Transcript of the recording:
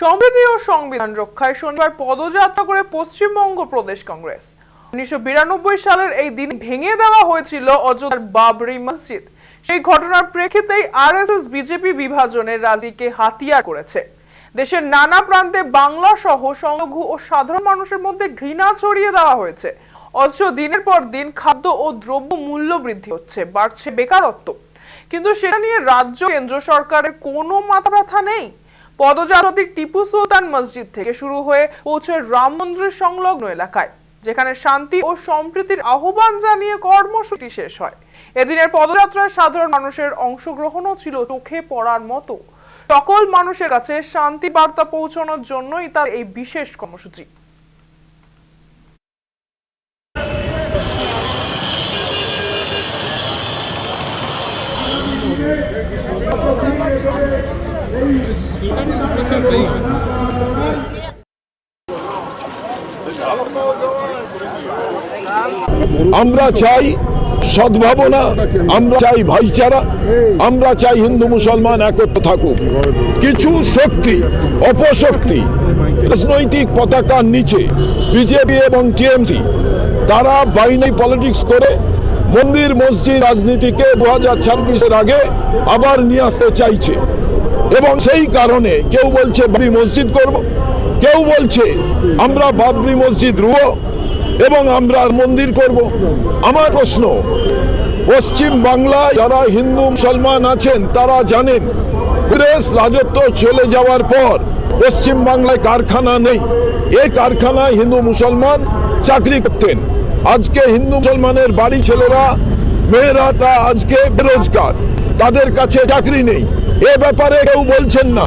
সম্প্রীতি ও সংবিধান রক্ষায় শনিবার পদযাত্রা করে পশ্চিমবঙ্গ প্রদেশ কংগ্রেস। উনিশশো বিরানব্বই সালের এই দিন ভেঙে দেওয়া হয়েছিল অযোধ্যার বাবরি মসজিদ। সেই ঘটনার প্রেক্ষিতেই আরএসএস বিজেপি বিভাজনের রাজনীতিকে হাতিয়ার করেছে। দেশের নানা প্রান্তে বাংলা সহ সংঘ ও সাধারণ মানুষের মধ্যে ঘৃণা ছড়িয়ে দেওয়া হয়েছে। অথচ দিনের পর দিন খাদ্য ও দ্রব্য মূল্য বৃদ্ধি হচ্ছে, বাড়ছে বেকারত্ব। কিন্তু সেটা নিয়ে রাজ্য কেন্দ্র সরকারের কোনো মাথা ব্যথা নেই। পদযাত্রাটি টিপু সুলতান মসজিদ থেকে শুরু হয়ে পৌঁছে রাম মন্দির সংলগ্ন এলাকায়, যেখানে শান্তি ও সম্প্রীতির আহ্বান জানিয়ে কর্মসূচি শেষ হয়। এদিনের পদযাত্রায় সাধারণ মানুষের অংশগ্রহণও ছিল চোখে পড়ার মতো। সকল মানুষের কাছে শান্তি বার্তা পৌঁছানোর জন্যই তার এই বিশেষ কর্মসূচি। আমরা চাই সদ্ভাবনা, আমরা চাই ভাইচারা, আমরা চাই হিন্দু মুসলমান একত্র থাকুক। কিছু শক্তি, অপশক্তি, রাজনৈতিক পতাকার নিচে বিজেপি এবং টিএমসি তারা বাইনারি পলিটিক্স করে মন্দির, মসজিদ, রাজনীতিকে দু হাজার ছাব্বিশের আগে আবার নিয়ে আসতে চাইছে। এবং সেই কারণে কেউ বলছে বাবরি মসজিদ করব, কেউ বলছে আমরা বাবরি মসজিদ রুব এবং আমরা মন্দির করব। আমার প্রশ্ন, পশ্চিম বাংলায় যারা হিন্দু, মুসলমান আছেন, তারা জানেন কংগ্রেস রাজত্ব চলে যাওয়ার পর পশ্চিম বাংলায় কারখানা নেই। এই কারখানায় হিন্দু, মুসলমান চাকরি করতেন। আজকে হিন্দু, মুসলমানের বাড়ি ছেলেরা মেয়েরাটা আজকে বেরোজগার। তাদের কাছে চাকরি নেই। এ ব্যাপারে কেউ বলছেন না।